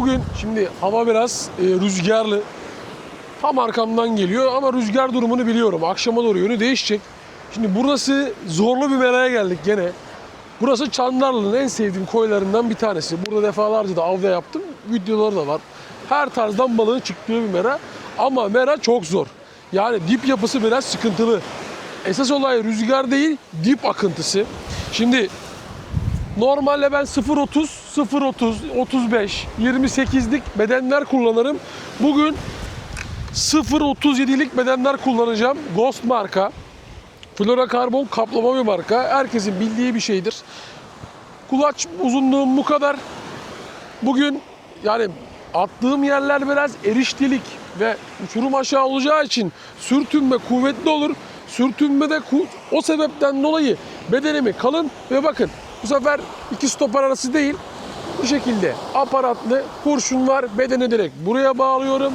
Bugün şimdi hava biraz e, rüzgarlı. Tam arkamdan geliyor ama rüzgar durumunu biliyorum. Akşama doğru yönü değişecek. Şimdi burası zorlu bir meraya geldik gene. Burası Çandarlı'nın en sevdiğim koylarından bir tanesi. Burada defalarca da avda yaptım. Videoları da var. Her tarzdan balığın çıktığı bir mera. Ama mera çok zor. Yani dip yapısı biraz sıkıntılı. Esas olay rüzgar değil, dip akıntısı. Şimdi Normalde ben 0.30, 0.30, 35, 28'lik bedenler kullanırım. Bugün 0.37'lik bedenler kullanacağım. Ghost marka. Florokarbon kaplama bir marka. Herkesin bildiği bir şeydir. Kulaç uzunluğum bu kadar. Bugün yani attığım yerler biraz eriştilik ve uçurum aşağı olacağı için sürtünme kuvvetli olur. Sürtünme de o sebepten dolayı bedenimi kalın ve bakın bu sefer iki stoper arası değil bu şekilde aparatlı kurşun var bedeni direkt buraya bağlıyorum.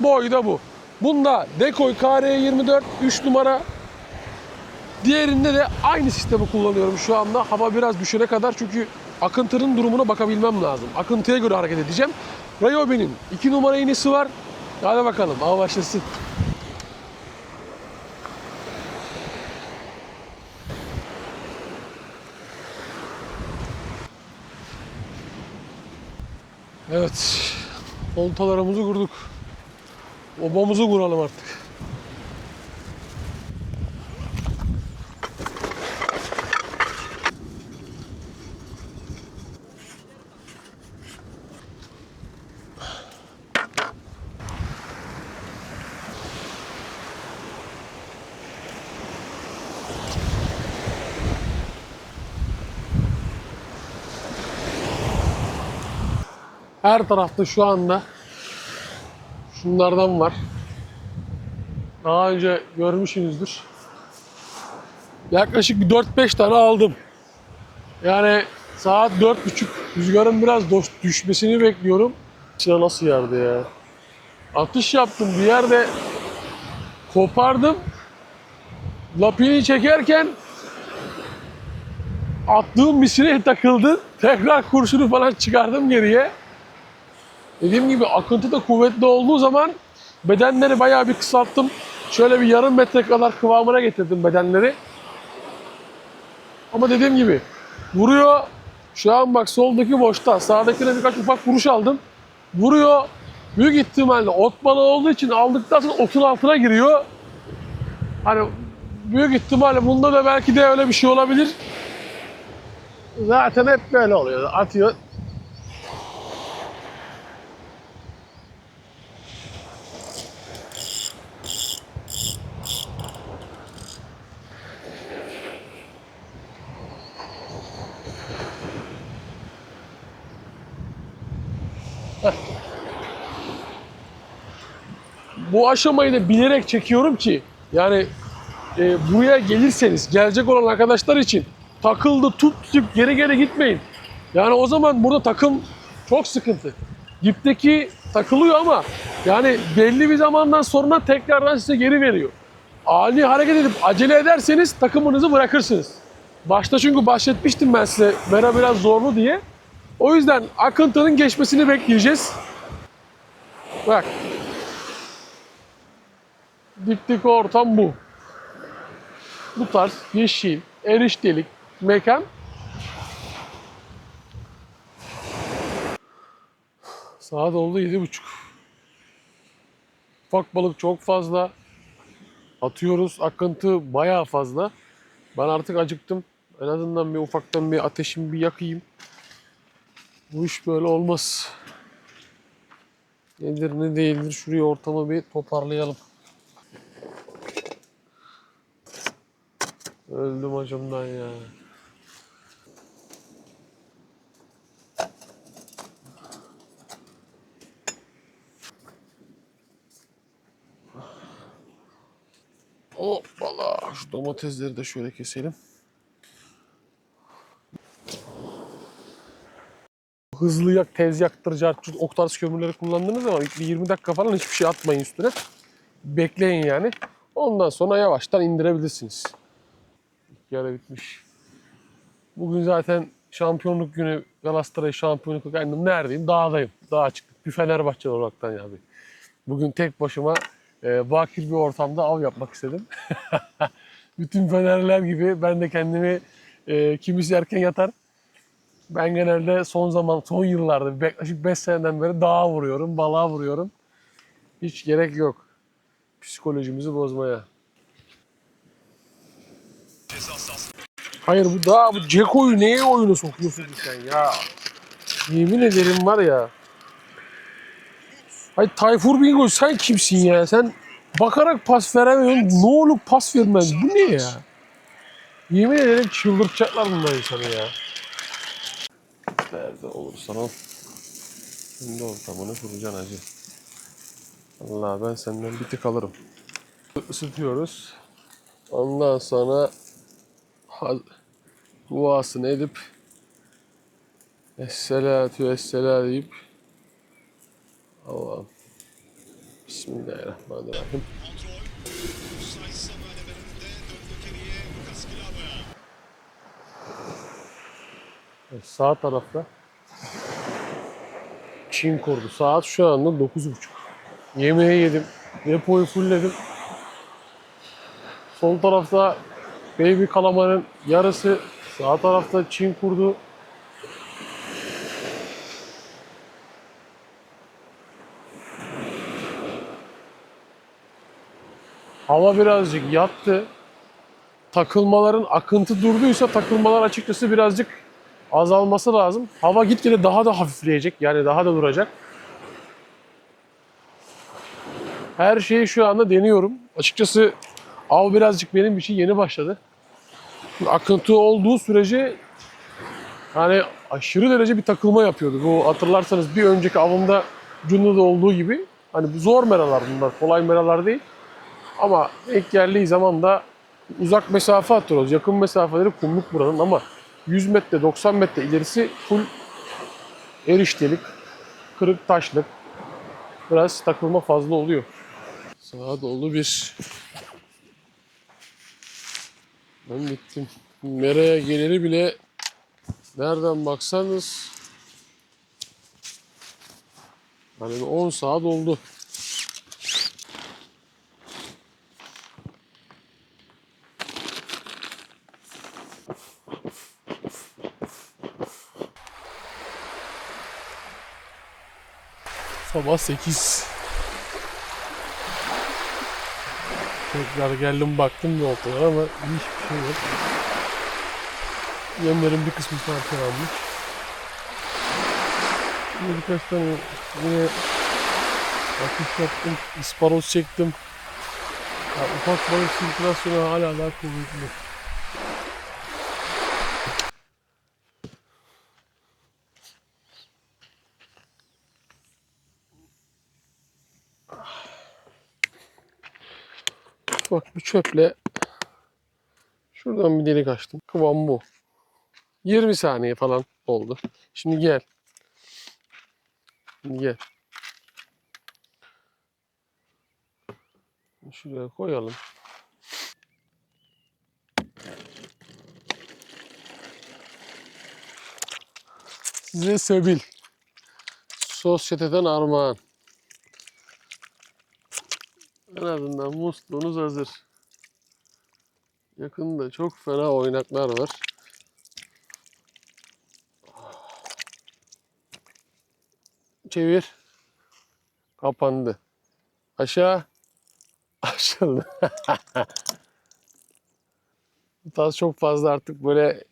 Boy da bu. Bunda Decoy KR24 3 numara Diğerinde de aynı sistemi kullanıyorum şu anda. Hava biraz düşene kadar çünkü akıntının durumuna bakabilmem lazım. Akıntıya göre hareket edeceğim. Ryobi'nin 2 numara iğnesi var. Hadi bakalım hava başlasın. Evet. Oltalarımızı kurduk. Obamızı kuralım artık. Her tarafta şu anda şunlardan var. Daha önce görmüşsünüzdür. Yaklaşık bir 4-5 tane aldım. Yani saat 4.30 rüzgarın biraz düşmesini bekliyorum. İçine nasıl yardı ya? Atış yaptım bir yerde kopardım. Lapini çekerken attığım misine takıldı. Tekrar kurşunu falan çıkardım geriye. Dediğim gibi akıntı da kuvvetli olduğu zaman bedenleri bayağı bir kısalttım. Şöyle bir yarım metre kadar kıvamına getirdim bedenleri. Ama dediğim gibi vuruyor. Şu an bak soldaki boşta. Sağdakine birkaç ufak vuruş aldım. Vuruyor. Büyük ihtimalle ot balığı olduğu için aldıktan sonra otun altına giriyor. Hani büyük ihtimalle bunda da belki de öyle bir şey olabilir. Zaten hep böyle oluyor. Atıyor. Bu aşamayı da bilerek çekiyorum ki yani e, buraya gelirseniz gelecek olan arkadaşlar için takıldı tut tut geri geri gitmeyin. Yani o zaman burada takım çok sıkıntı. Dipteki takılıyor ama yani belli bir zamandan sonra tekrardan size geri veriyor. Ani hareket edip acele ederseniz takımınızı bırakırsınız. Başta çünkü bahsetmiştim ben size Vera biraz zorlu diye. O yüzden akıntının geçmesini bekleyeceğiz. Bak dipteki ortam bu. Bu tarz yeşil, eriştelik, mekan. Saat oldu yedi buçuk. Ufak balık çok fazla. Atıyoruz. Akıntı bayağı fazla. Ben artık acıktım. En azından bir ufaktan bir ateşimi bir yakayım. Bu iş böyle olmaz. Nedir ne değildir şuraya ortamı bir toparlayalım. Öldüm acımdan ya. Hoppala. Şu domatesleri de şöyle keselim. Hızlı yak, tez yaktır, cartçut, ok tarz kömürleri kullandığınız zaman bir 20 dakika falan hiçbir şey atmayın üstüne. Bekleyin yani. Ondan sonra yavaştan indirebilirsiniz. Yarı bitmiş. Bugün zaten şampiyonluk günü Galatasaray şampiyonluk kendim neredeyim? Dağdayım. Dağa çıktık. Bir Fenerbahçe olaraktan ya abi. Bugün tek başıma e, bakir bir ortamda av yapmak istedim. Bütün Fenerler gibi ben de kendimi e, kimisi erken yatar. Ben genelde son zaman, son yıllarda yaklaşık 5 seneden beri dağa vuruyorum, balığa vuruyorum. Hiç gerek yok psikolojimizi bozmaya. Hayır bu daha bu Ceko'yu neye oyuna sokuyorsun sen ya? Yemin ederim var ya. Hayır Tayfur Bingo sen kimsin ya? Sen bakarak pas veremiyorsun. Ne olur pas vermez. Bu ne ya? Yemin ederim çıldırtacaklar bunlar insanı ya. Nerede olursan ol. Şimdi ortamını kuracaksın hacı. Allah ben senden bir tık alırım. Isıtıyoruz. Ondan sonra duasını edip Esselatu esselâ deyip Allah'ım Bismillahirrahmanirrahim. Evet, sağ tarafta Çin kurdu. Saat şu anda 9.30. Yemeği yedim. Depoyu fullledim. Sol tarafta Baby kalamarın yarısı. Sağ tarafta Çin kurdu. Hava birazcık yattı. Takılmaların akıntı durduysa takılmalar açıkçası birazcık azalması lazım. Hava gitgide daha da hafifleyecek. Yani daha da duracak. Her şeyi şu anda deniyorum. Açıkçası av birazcık benim için yeni başladı. Akıntı olduğu sürece hani aşırı derece bir takılma yapıyordu. Bu hatırlarsanız bir önceki avımda Cunda'da olduğu gibi hani zor meralar bunlar. Kolay meralar değil. Ama ilk geldiği zaman da uzak mesafe atıyoruz. Yakın mesafeleri kumluk buranın ama 100 metre 90 metre ilerisi full eriştelik, kırık taşlık. Biraz takılma fazla oluyor. Sağa dolu bir ben bittim. Mera'ya geliri bile nereden baksanız hani bir 10 saat oldu. Sabah 8. Tekrar geldim baktım bir oltalara ama hiçbir şey yok. Yemlerin bir kısmı parçalanmış. Birkaç tane yine atış yaptım, isparoz çektim. Ya ufak balık sirkülasyonu hala daha kuvvetli. Ufak bir çöple şuradan bir delik açtım. Kıvam bu. 20 saniye falan oldu. Şimdi gel. Şimdi gel. Şuraya koyalım. Size Sebil. Sosyeteden armağan. En azından musluğunuz hazır. Yakında çok fena oynaklar var. Çevir. Kapandı. Aşağı. Açıldı. Bu tarz çok fazla artık böyle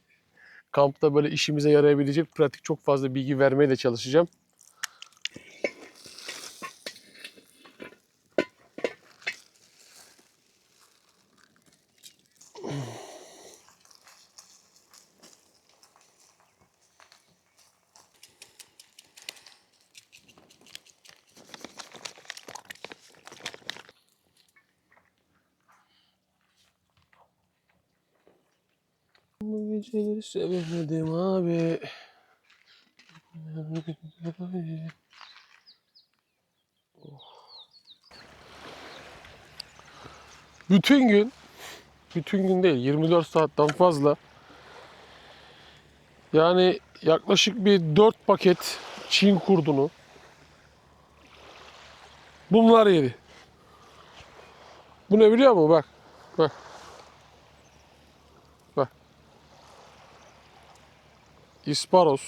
kampta böyle işimize yarayabilecek pratik çok fazla bilgi vermeye de çalışacağım. Bu geceleri sevemedim abi. Bütün gün, bütün gün değil 24 saatten fazla. Yani yaklaşık bir 4 paket Çin kurdunu bunlar yedi. Bu ne biliyor musun? Bak. Bak. İsparos.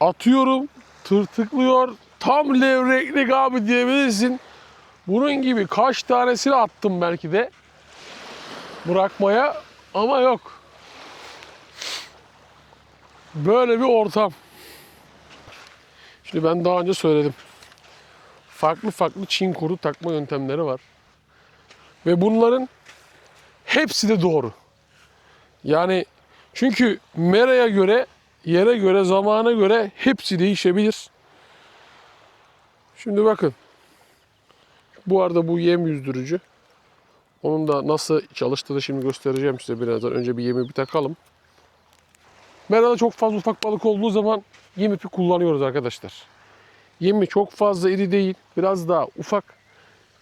Atıyorum. Tırtıklıyor. Tam levreklik abi diyebilirsin. Bunun gibi kaç tanesini attım belki de. Bırakmaya ama yok. Böyle bir ortam. Şimdi ben daha önce söyledim. Farklı farklı Çin kuru takma yöntemleri var. Ve bunların hepsi de doğru. Yani çünkü meraya göre, yere göre, zamana göre hepsi değişebilir. Şimdi bakın. Bu arada bu yem yüzdürücü. Onun da nasıl çalıştığını şimdi göstereceğim size birazdan. Önce bir yemi bir takalım. Merada çok fazla ufak balık olduğu zaman yem ipi kullanıyoruz arkadaşlar. Yemi çok fazla iri değil. Biraz daha ufak.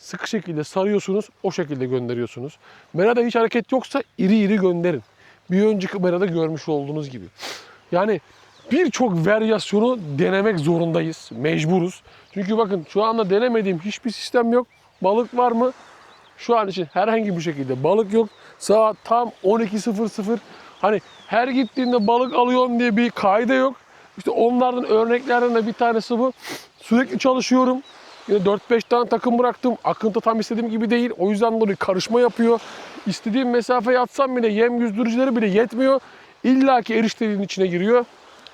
Sıkı şekilde sarıyorsunuz. O şekilde gönderiyorsunuz. Merada hiç hareket yoksa iri iri gönderin. Bir önceki merada görmüş olduğunuz gibi. Yani birçok varyasyonu denemek zorundayız. Mecburuz. Çünkü bakın şu anda denemediğim hiçbir sistem yok. Balık var mı? Şu an için herhangi bir şekilde balık yok. Saat tam 12.00. Hani her gittiğinde balık alıyorum diye bir kaide yok. İşte onlardan örneklerden de bir tanesi bu. Sürekli çalışıyorum. Yine 4-5 tane takım bıraktım. Akıntı tam istediğim gibi değil. O yüzden dolayı karışma yapıyor. İstediğim mesafeye atsam bile yem yüzdürücüleri bile yetmiyor. İlla ki erişteliğin içine giriyor.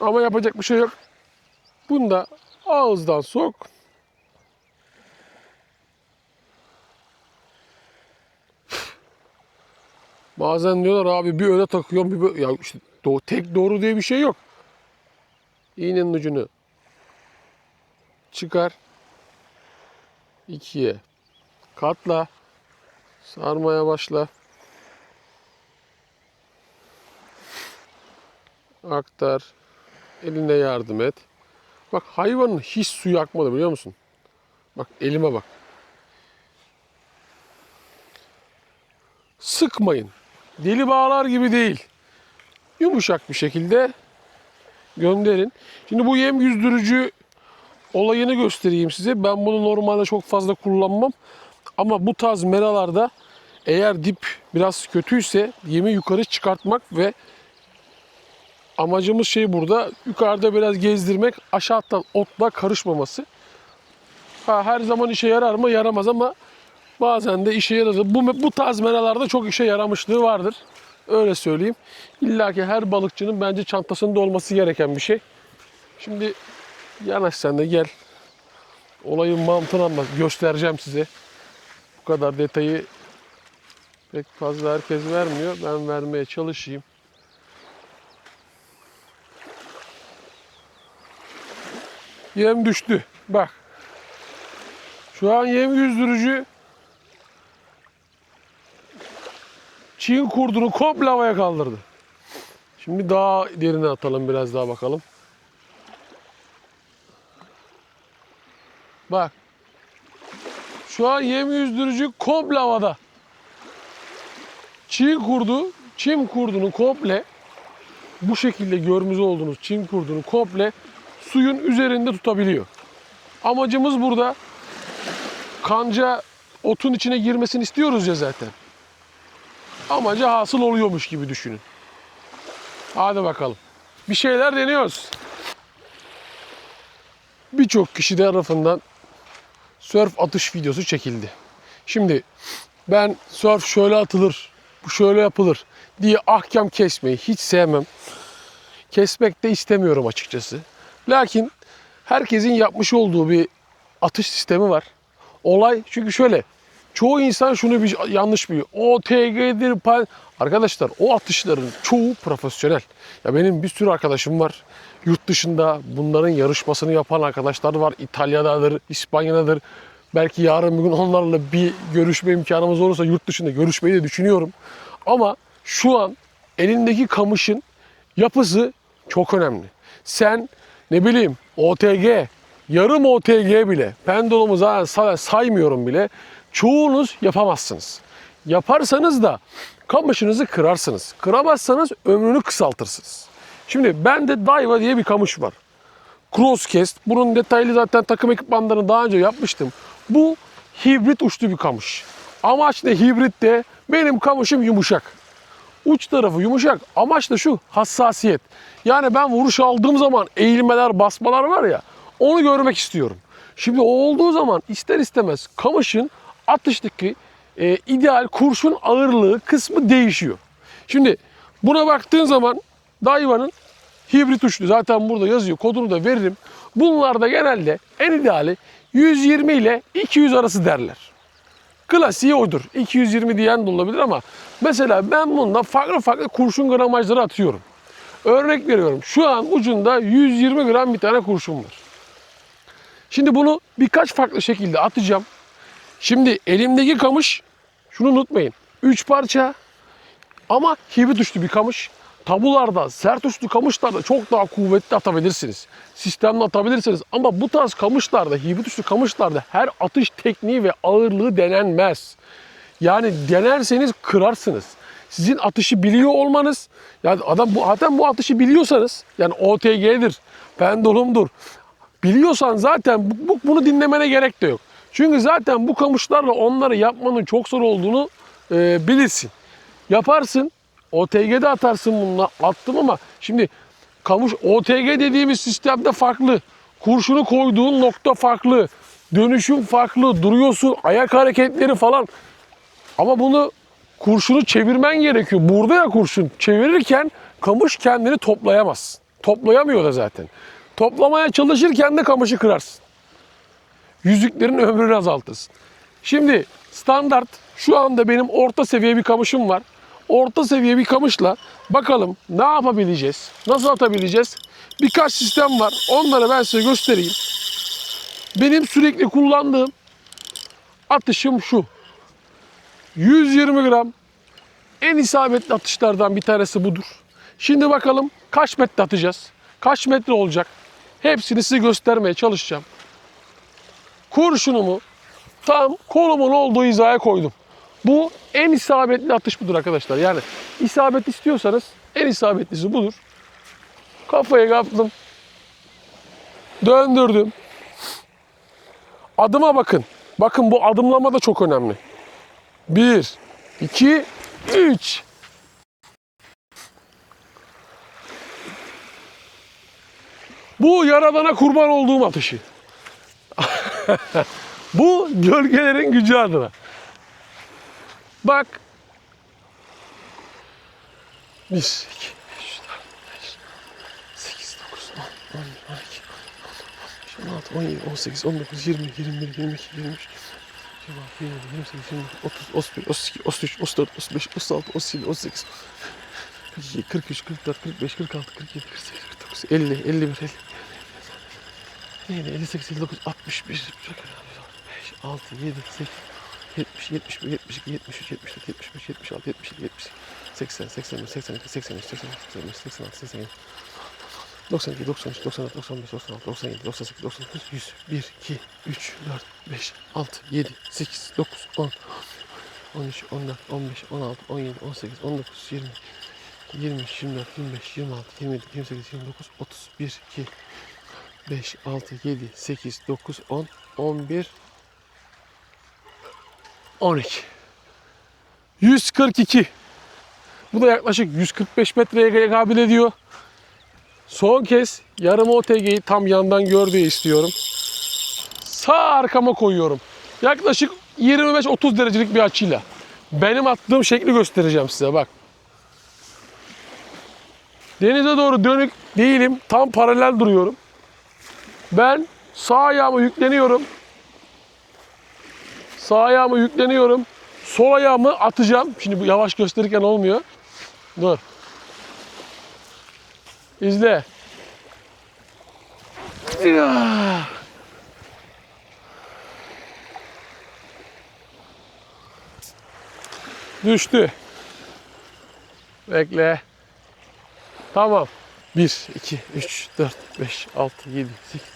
Ama yapacak bir şey yok. Bunu da ağızdan sok. Bazen diyorlar abi bir öne takıyorum bir böyle. Ya işte do- tek doğru diye bir şey yok. İğnenin ucunu çıkar. İkiye katla. Sarmaya başla. Aktar. Eline yardım et. Bak hayvanın hiç suyu akmadı biliyor musun? Bak elime bak. Sıkmayın. Deli bağlar gibi değil. Yumuşak bir şekilde gönderin. Şimdi bu yem yüzdürücü olayını göstereyim size. Ben bunu normalde çok fazla kullanmam. Ama bu tarz meralarda eğer dip biraz kötüyse yemi yukarı çıkartmak ve amacımız şey burada yukarıda biraz gezdirmek aşağıdan otla karışmaması. Ha, her zaman işe yarar mı? Yaramaz ama bazen de işe yaradı. Bu, bu tarz meralarda çok işe yaramışlığı vardır. Öyle söyleyeyim. İlla ki her balıkçının bence çantasında olması gereken bir şey. Şimdi yanaş sen de gel. Olayın mantığını anlat. Göstereceğim size. Bu kadar detayı pek fazla herkes vermiyor. Ben vermeye çalışayım. Yem düştü. Bak. Şu an yem yüzdürücü Çin kurdunu komple havaya kaldırdı. Şimdi daha derine atalım biraz daha bakalım. Bak. Şu an yem yüzdürücü komple havada. Çin kurdu, çim kurdunu komple bu şekilde görmüş olduğunuz çim kurdunu komple suyun üzerinde tutabiliyor. Amacımız burada kanca otun içine girmesini istiyoruz ya zaten. Amacı hasıl oluyormuş gibi düşünün. Hadi bakalım. Bir şeyler deniyoruz. Birçok kişi tarafından surf atış videosu çekildi. Şimdi ben surf şöyle atılır, bu şöyle yapılır diye ahkam kesmeyi hiç sevmem. Kesmek de istemiyorum açıkçası. Lakin herkesin yapmış olduğu bir atış sistemi var. Olay çünkü şöyle. Çoğu insan şunu bir yanlış biliyor. OTG'dir. pan- Arkadaşlar o atışların çoğu profesyonel. Ya benim bir sürü arkadaşım var. Yurt dışında bunların yarışmasını yapan arkadaşlar var. İtalya'dadır, İspanya'dadır. Belki yarın bir gün onlarla bir görüşme imkanımız olursa yurt dışında görüşmeyi de düşünüyorum. Ama şu an elindeki kamışın yapısı çok önemli. Sen ne bileyim OTG, yarım OTG bile, pendulumu zaten say- saymıyorum bile. Çoğunuz yapamazsınız. Yaparsanız da kamışınızı kırarsınız. Kıramazsanız ömrünü kısaltırsınız. Şimdi bende Daiwa diye bir kamış var. Crosscast. Bunun detaylı zaten takım ekipmanlarını daha önce yapmıştım. Bu hibrit uçlu bir kamış. Amaç ne hibritte? Benim kamışım yumuşak. Uç tarafı yumuşak. Amaç da şu hassasiyet. Yani ben vuruş aldığım zaman eğilmeler, basmalar var ya onu görmek istiyorum. Şimdi o olduğu zaman ister istemez kamışın atıştaki e, ideal kurşun ağırlığı kısmı değişiyor. Şimdi buna baktığın zaman Daiwa'nın hibrit uçlu zaten burada yazıyor kodunu da veririm. Bunlarda genelde en ideali 120 ile 200 arası derler. Klasiği odur. 220 diyen de olabilir ama mesela ben bunda farklı farklı kurşun gramajları atıyorum. Örnek veriyorum. Şu an ucunda 120 gram bir tane kurşun var. Şimdi bunu birkaç farklı şekilde atacağım. Şimdi elimdeki kamış şunu unutmayın. 3 parça ama hibrit uçlu bir kamış. Tabularda, sert uçlu kamışlarda çok daha kuvvetli atabilirsiniz. Sistemle atabilirsiniz. Ama bu tarz kamışlarda, hibrit uçlu kamışlarda her atış tekniği ve ağırlığı denenmez. Yani denerseniz kırarsınız. Sizin atışı biliyor olmanız, yani adam bu zaten bu atışı biliyorsanız, yani OTG'dir, pendulumdur. Biliyorsan zaten bu, bu- bunu dinlemene gerek de yok. Çünkü zaten bu kamışlarla onları yapmanın çok zor olduğunu e, bilirsin. Yaparsın, OTG'de atarsın bununla. Attım ama şimdi kamış OTG dediğimiz sistemde farklı. Kurşunu koyduğun nokta farklı. Dönüşüm farklı. Duruyorsun, ayak hareketleri falan. Ama bunu kurşunu çevirmen gerekiyor. Burada ya kurşun. Çevirirken kamış kendini toplayamaz. Toplayamıyor da zaten. Toplamaya çalışırken de kamışı kırarsın. Yüzüklerin ömrünü azaltırsın. Şimdi standart şu anda benim orta seviye bir kamışım var. Orta seviye bir kamışla bakalım ne yapabileceğiz? Nasıl atabileceğiz? Birkaç sistem var. Onları ben size göstereyim. Benim sürekli kullandığım atışım şu. 120 gram en isabetli atışlardan bir tanesi budur. Şimdi bakalım kaç metre atacağız? Kaç metre olacak? Hepsini size göstermeye çalışacağım. Kurşunumu tam kolumun olduğu hizaya koydum. Bu en isabetli atış budur arkadaşlar. Yani isabet istiyorsanız en isabetlisi budur. Kafayı kaptım. Döndürdüm. Adıma bakın. Bakın bu adımlama da çok önemli. 1, 2, 3. Bu yaradana kurban olduğum atışı. Bu gölgelerin gücü adına. Bak. 1, 2, 3, 4, 5, 8, 9, 10, 11, 12, 16, 17, 18, 19, 20, 21, 22, 23, 26, 27, 28, 29, 30, 31, 32, 33, 34, 35, 36, 37, 38, 42, 43, 44, 45, 46, 47, 48, 49, 50, 51, 50. Neydi? 58, 59, 61, 5, 6, 7, 8, 70, 71, 72, 73, 74, 75, 76, 77, 78, 80, 81, 82, 83, 84, 85, 86, 87, 92, 93, 94, 95, 96, 97, 98, 99, 100, 1, 2, 3, 4, 5, 6, 7, 8, 9, 10, 13, 14, 15, 16, 17, 18, 19, 20, 20, 24, 25, 26, 27, 28, 29, 30, 1, 2, 5, 6, 7, 8, 9, 10, 11, 12. 142. Bu da yaklaşık 145 metreye tekabül ediyor. Son kez yarım OTG'yi tam yandan gör diye istiyorum. Sağ arkama koyuyorum. Yaklaşık 25-30 derecelik bir açıyla. Benim attığım şekli göstereceğim size bak. Denize doğru dönük değilim. Tam paralel duruyorum. Ben sağ ayağımı yükleniyorum. Sağ ayağımı yükleniyorum. Sol ayağımı atacağım. Şimdi bu yavaş gösterirken olmuyor. Dur. İzle. Ya. Düştü. Bekle. Tamam. 1, 2, 3, 4, 5, 6, 7, 8,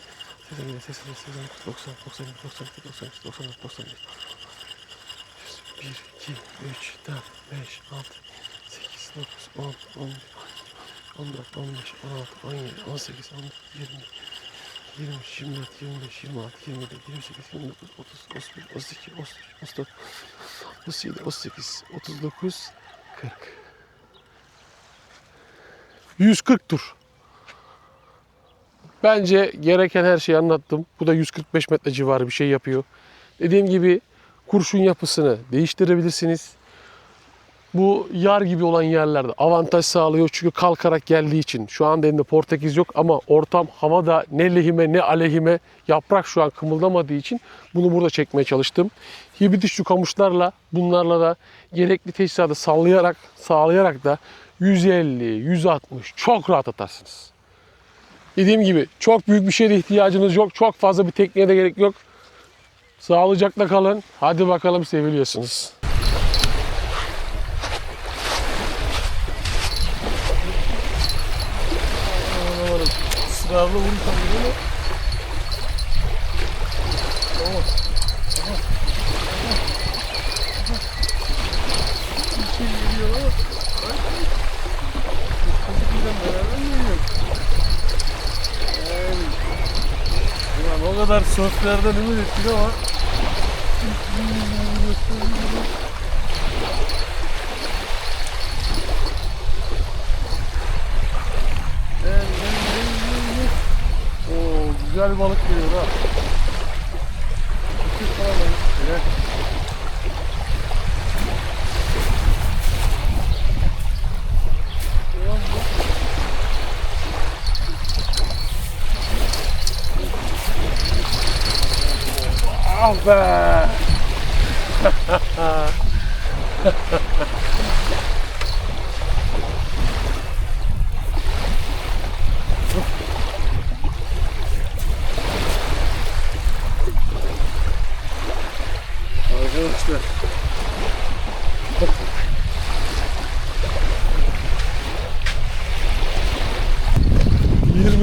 1, 2, 3, 4, 5, 6, 8, 9, 10, 11, 14, 15, 16, 17, 18, 19, 20, 23, 24, 25, 26, 27, 28, 29, 30, 31, 32, 33, 34, 37, 38, 39, 40. 140 tur. Bence gereken her şeyi anlattım. Bu da 145 metre civarı bir şey yapıyor. Dediğim gibi kurşun yapısını değiştirebilirsiniz. Bu yar gibi olan yerlerde avantaj sağlıyor çünkü kalkarak geldiği için. Şu anda elimde Portekiz yok ama ortam havada ne lehime ne aleyhime yaprak şu an kımıldamadığı için bunu burada çekmeye çalıştım. Hibrit şu kamışlarla bunlarla da gerekli teçhizatı sallayarak sağlayarak da 150, 160 çok rahat atarsınız. Dediğim gibi çok büyük bir şeye de ihtiyacınız yok. Çok fazla bir tekniğe de gerek yok. Sağlıcakla kalın. Hadi bakalım seviliyorsunuz. Israrlı vurursam değil mi? Tamam. Aha. Bir şey geliyor ama. Kızıkıyla beraber mi o kadar sörflerden ümit ettik ama. Oo, güzel balık geliyor ha. Tane balık. Gel. Ulan bu. Ah be! Arkadaşlar.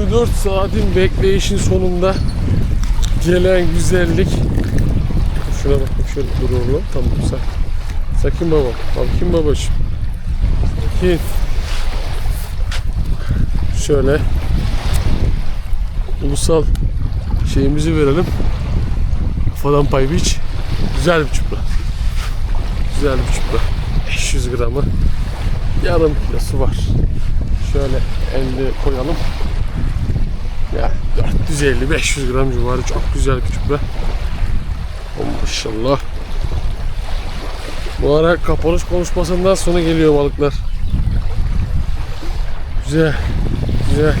...24 saatin bekleyişin sonunda... ...gelen güzellik... ...şuna bakın şöyle dur oğlum... ...tamam sakin... ...sakin baba... ...sakin babacığım... ...sakin... ...şöyle... ...ulusal... ...şeyimizi verelim... ...kafadan pay biç... Güzel bir çupra. Güzel bir çupra. 500 gramı. Yarım kilosu var. Şöyle elde koyalım. Ya 450-500 gram civarı çok güzel bir çupra. Maşallah. Bu ara kapanış konuşmasından sonra geliyor balıklar. Güzel. Güzel.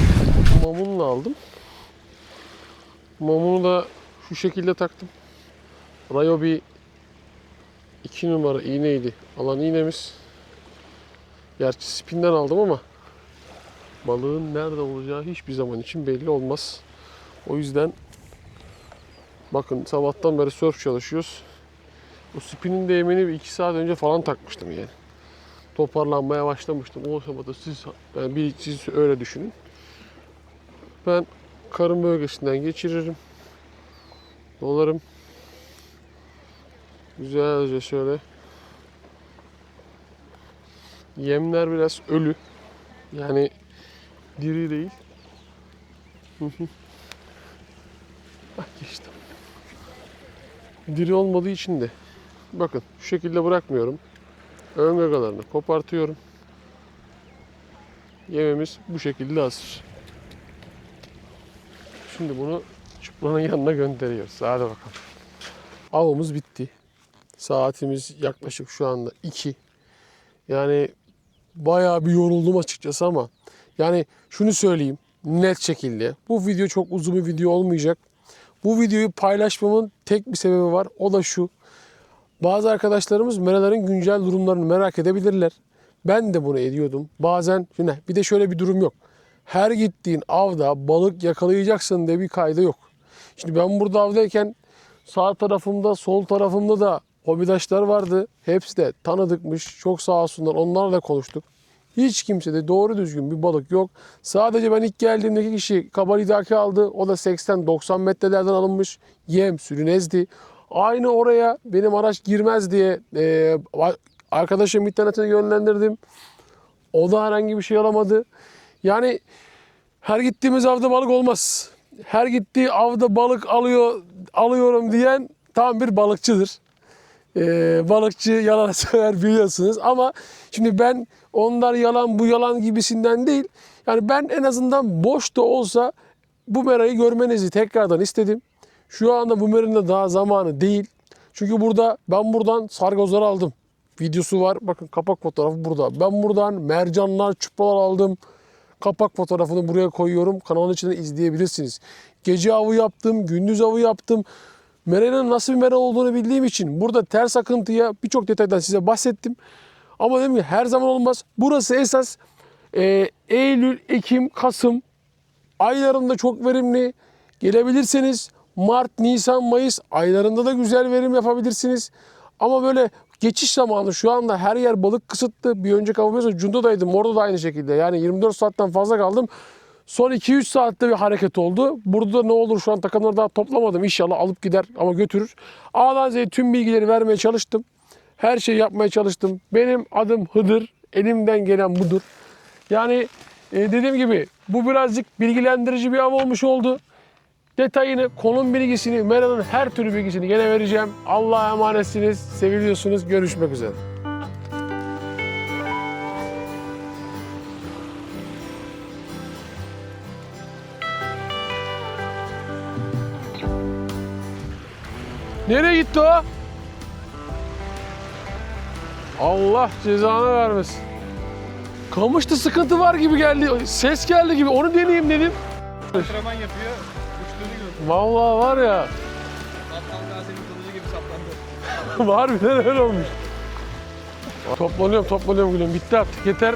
Mamunla aldım. Mamunu da şu şekilde taktım. Ryobi 2 numara iğneydi. Alan iğnemiz. Gerçi spinden aldım ama balığın nerede olacağı hiçbir zaman için belli olmaz. O yüzden bakın sabahtan beri surf çalışıyoruz. O spinin değmeni bir 2 saat önce falan takmıştım yani. Toparlanmaya başlamıştım. O sırada siz yani bir siz öyle düşünün. Ben karın bölgesinden geçiririm. Dolarım. Güzelce şöyle. Yemler biraz ölü. Yani diri değil. Bak geçtim. Diri olmadığı için de bakın şu şekilde bırakmıyorum. Ön gagalarını kopartıyorum. Yememiz bu şekilde hazır. Şimdi bunu çupranın yanına gönderiyoruz. Hadi bakalım. Avımız bitti. Saatimiz yaklaşık şu anda 2. Yani bayağı bir yoruldum açıkçası ama yani şunu söyleyeyim net şekilde. Bu video çok uzun bir video olmayacak. Bu videoyu paylaşmamın tek bir sebebi var. O da şu. Bazı arkadaşlarımız meraların güncel durumlarını merak edebilirler. Ben de bunu ediyordum. Bazen şimdi bir de şöyle bir durum yok. Her gittiğin avda balık yakalayacaksın diye bir kaydı yok. Şimdi ben burada avdayken sağ tarafımda, sol tarafımda da hobidaşlar vardı. Hepsi de tanıdıkmış. Çok sağ olsunlar. Onlarla konuştuk. Hiç kimse de doğru düzgün bir balık yok. Sadece ben ilk geldiğimdeki kişi kabalidaki aldı. O da 80-90 metrelerden alınmış. Yem, sürünezdi. Aynı oraya benim araç girmez diye e, arkadaşım internetine yönlendirdim. O da herhangi bir şey alamadı. Yani her gittiğimiz avda balık olmaz. Her gittiği avda balık alıyor alıyorum diyen tam bir balıkçıdır. Ee, balıkçı yalan sever biliyorsunuz ama şimdi ben onlar yalan bu yalan gibisinden değil. Yani ben en azından boş da olsa bu merayı görmenizi tekrardan istedim. Şu anda bu meranın da daha zamanı değil. Çünkü burada ben buradan sargozlar aldım. Videosu var. Bakın kapak fotoğrafı burada. Ben buradan mercanlar, çupralar aldım. Kapak fotoğrafını buraya koyuyorum. Kanalın içinden izleyebilirsiniz. Gece avı yaptım, gündüz avı yaptım. Meranın nasıl bir mera olduğunu bildiğim için burada ters akıntıya birçok detaydan size bahsettim. Ama dedim ki her zaman olmaz. Burası esas e, Eylül, Ekim, Kasım aylarında çok verimli. Gelebilirseniz Mart, Nisan, Mayıs aylarında da güzel verim yapabilirsiniz. Ama böyle geçiş zamanı şu anda her yer balık kısıtlı. Bir önceki avı mesela Cunda'daydım. Orada da aynı şekilde. Yani 24 saatten fazla kaldım. Son 2-3 saatte bir hareket oldu. Burada ne olur şu an takımları daha toplamadım. İnşallah alıp gider ama götürür. A'dan Z'ye tüm bilgileri vermeye çalıştım. Her şeyi yapmaya çalıştım. Benim adım Hıdır. Elimden gelen budur. Yani e, dediğim gibi bu birazcık bilgilendirici bir av olmuş oldu. Detayını, konum bilgisini, Mera'nın her türlü bilgisini gene vereceğim. Allah'a emanetsiniz, seviliyorsunuz. Görüşmek üzere. Nereye gitti o? Allah cezanı vermesin. Kamışta sıkıntı var gibi geldi. Ses geldi gibi. Onu deneyeyim dedim. Antrenman yapıyor, uçtuğunu gördüm. Vallahi var ya. Battal Gazi'nin kılıcı gibi saplandı. Harbiden öyle olmuş. Toplanıyorum toplanıyorum gülüm. Bitti artık yeter.